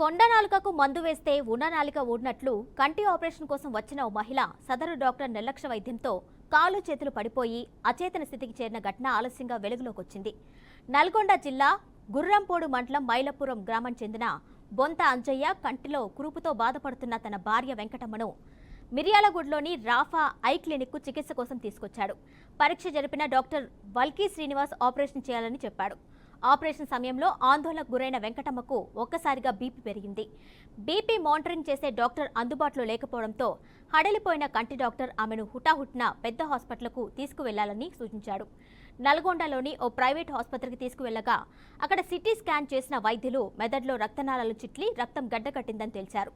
కొండ నాలుకకు మందు వేస్తే ఉన్న నాలిక ఊడినట్లు కంటి ఆపరేషన్ కోసం వచ్చిన ఓ మహిళ సదరు డాక్టర్ నిర్లక్ష్య వైద్యంతో కాలు చేతులు పడిపోయి అచేతన స్థితికి చేరిన ఘటన ఆలస్యంగా వెలుగులోకి వచ్చింది. నల్గొండ జిల్లా గుర్రంపోడు మండలం మైలపురం గ్రామం చెందిన బొంత అంజయ్య కంటిలో కురుపుతో బాధపడుతున్న తన భార్య వెంకటమ్మను మిర్యాలగూడలోని రాఫా ఐ క్లినిక్కు చికిత్స కోసం తీసుకొచ్చాడు. పరీక్ష జరిపిన డాక్టర్ వల్కీ శ్రీనివాస్ ఆపరేషన్ చేయాలని చెప్పాడు. ఆపరేషన్ సమయంలో ఆందోళనకు గురైన వెంకటమ్మకు ఒక్కసారిగా బీపీ పెరిగింది. బీపీ మానిటరింగ్ చేసే డాక్టర్ అందుబాటులో లేకపోవడంతో హడలిపోయిన కంటి డాక్టర్ ఆమెను హుటాహుట్న పెద్ద హాస్పిటల్కు తీసుకువెళ్ళాలని సూచించాడు. నల్గొండలోని ఓ ప్రైవేట్ ఆసుపత్రికి తీసుకువెళ్ళగా అక్కడ సిటీ స్కాన్ చేసిన వైద్యులు మెదడులో రక్తనాళాలు చిట్లి రక్తం గడ్డకట్టిందని తేల్చారు.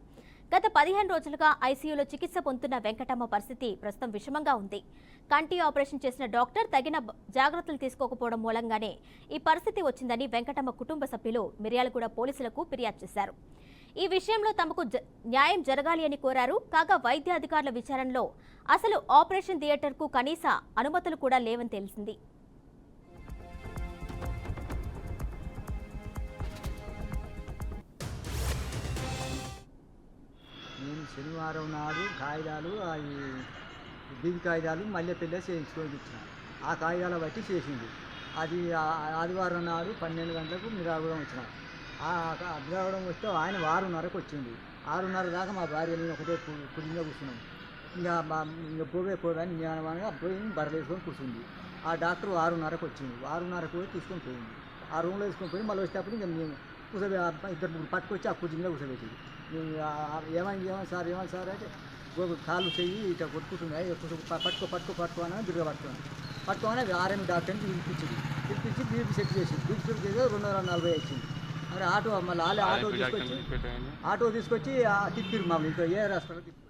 గత పదిహేను రోజులుగా ఐసీయూలో చికిత్స పొందుతున్న వెంకటమ్మ పరిస్థితి ప్రస్తుతం విషమంగా ఉంది. కంటి ఆపరేషన్ చేసిన డాక్టర్ తగిన జాగ్రత్తలు తీసుకోకపోవడం మూలంగానే ఈ పరిస్థితి వచ్చిందని వెంకటమ్మ కుటుంబ సభ్యులు మిర్యాలగూడ పోలీసులకు ఫిర్యాదు చేశారు. ఈ విషయంలో తమకు న్యాయం జరగాలి అని కోరారు. కాగా వైద్య అధికారుల విచారణలో అసలు ఆపరేషన్ థియేటర్కు కనీస అనుమతులు కూడా లేవని తెలిసింది. శనివారం నాడు కాగితాలు అవి బీది కాగితాలు మళ్ళీ పెళ్ళి చేయించుకొని ఇచ్చిన ఆ కాగితాల బట్టి చేసింది. అది ఆదివారం నాడు పన్నెండు గంటలకు మిరాగుడం వచ్చిన. ఆ మిరాగుడం వస్తే ఆయన ఆరున్నరకు వచ్చింది ఆరున్నర దాకా మా భార్య నేను ఒకటే కు- కూర్చున్నాం. ఇంకా మా ఇంకా పోవే పోవని జ్ఞానవానంగా పోయి బరలేసుకొని కూర్చుంది. ఆ డాక్టర్ ఆరున్నరకు వచ్చింది. ఆరున్నరకు పోయి తీసుకొని పోయింది. ఆ రూమ్లో తీసుకొని పోయి మళ్ళీ వచ్చేటప్పుడు ఇంకా మేము ఆ ఇద్దరు ముగ్గురు పట్టుకొచ్చి ఆ మేము ఆ- ఆ ఏమైంది ఏమైంది సార్ ఏమైంది సార్ అంటే కాళ్ళు చెయ్యి ఇట్లా కొట్టుకుంటున్నాయి. కూర్చో పట్టుకో పట్టుకో పట్టుకో అని బిర్ర పట్టుకోండి పట్టుకోగానే ఆర్ఎం డాక్టర్ని పిలిపించింది. పిలిపించి బీపీ చెక్ చేసింది. బీపీ చెక్ చేసి రెండు వందల నలభై వచ్చింది. మరి ఆటో మళ్ళీ ఆటో తీసుకొచ్చి ఆటో తీసుకొచ్చి తిప్పిరు మమ్మల్ని. ఇంకా ఏ హాస్పిటల్ తిప్పారు